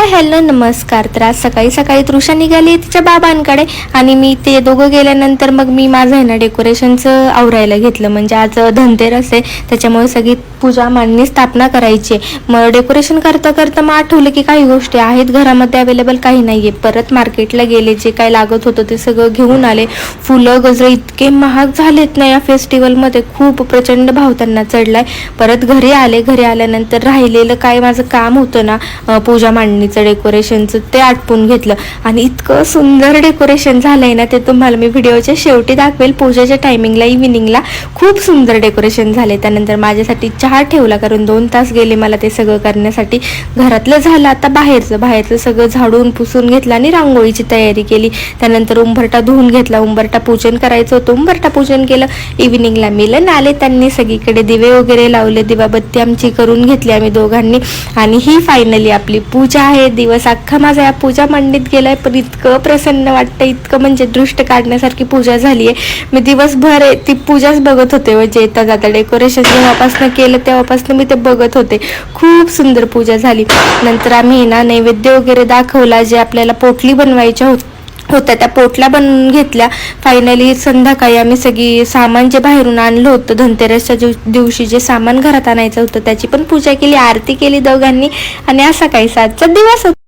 Hi hello नमस्कार. तर आज सकाळी सकाळी तृषा निघाली तिच्या बाबांकडे आणि मी ते दोघं गेल्यानंतर मग मी माझं आहे ना डेकोरेशनचं आवरायला घेतलं. म्हणजे आज धनतेरस आहे त्याच्यामुळे सगळी पूजा मांडणी स्थापना करायची आहे. मग डेकोरेशन करता करता मग आठवलं की काही गोष्टी आहेत घरामध्ये अवेलेबल काही नाही आहे परत मार्केटला गेले जे काय लागत होतं ते सगळं घेऊन आले. फुलं गजरे इतके महाग झालेत ना या फेस्टिवलमध्ये. खूप प्रचंड भाव त्यांना चढलाय. परत घरी आले घरी आल्यानंतर राहिलेलं काय माझं काम होतं ना पूजा मांडणी मांडणीचं डेकोरेशनचं ते आटपून घेतलं. आणि इतकं सुंदर डेकोरेशन झालंय ना ते तुम्हाला मी व्हिडिओच्या शेवटी दाखवेल. पूजेच्या टायमिंगला इव्हिनिंगला खूप सुंदर डेकोरेशन झाले त्यानंतर माझ्यासाठी चहा ठेवला कारण दोन तास गेले मला ते सगळं करण्यासाठी. घरातलं झालं आता बाहेरचं. बाहेरचं सगळं झाडून पुसून घेतलं आणि रांगोळीची तयारी केली. त्यानंतर उंबरटा धुवून घेतला. उंबरटा पूजन करायचं होतं. उंबरटा पूजन केलं. इव्हिनिंगला मिलन आले त्यांनी सगळीकडे दिवे वगैरे लावले. दिवाबत्ती आमची करून घेतली आम्ही दोघांनी. आणि ही फायनली आपली पूजा आहे. दिवस अख्खा माझा या पूजा मांडीत गेलाय पण इतकं प्रसन्न वाटतं इतकं म्हणजे दृष्ट काढण्यासारखी पूजा झाली आहे मी दिवसभर ती पूजाच बघत होते म्हणजे येता जाता डेकोरेशन जेव्हापासून केलं तेव्हापासून मी ते बघत होते. खूप सुंदर पूजा झाली. नंतर आम्ही ना नैवेद्य वगैरे दाखवला जे आपल्याला पोटली बनवायच्या होत्या होत्या. त्या पोटल्या बनवून घेतल्या. फायनली संध्याकाळी आम्ही सगळी सामान जे बाहेरून आणलं होतं धनतेरसच्या दिवशी जे सामान घरात आणायचं होतं त्याची पण पूजा केली आरती केली दोघांनी. आणि असा काही सातचा दिवस होता.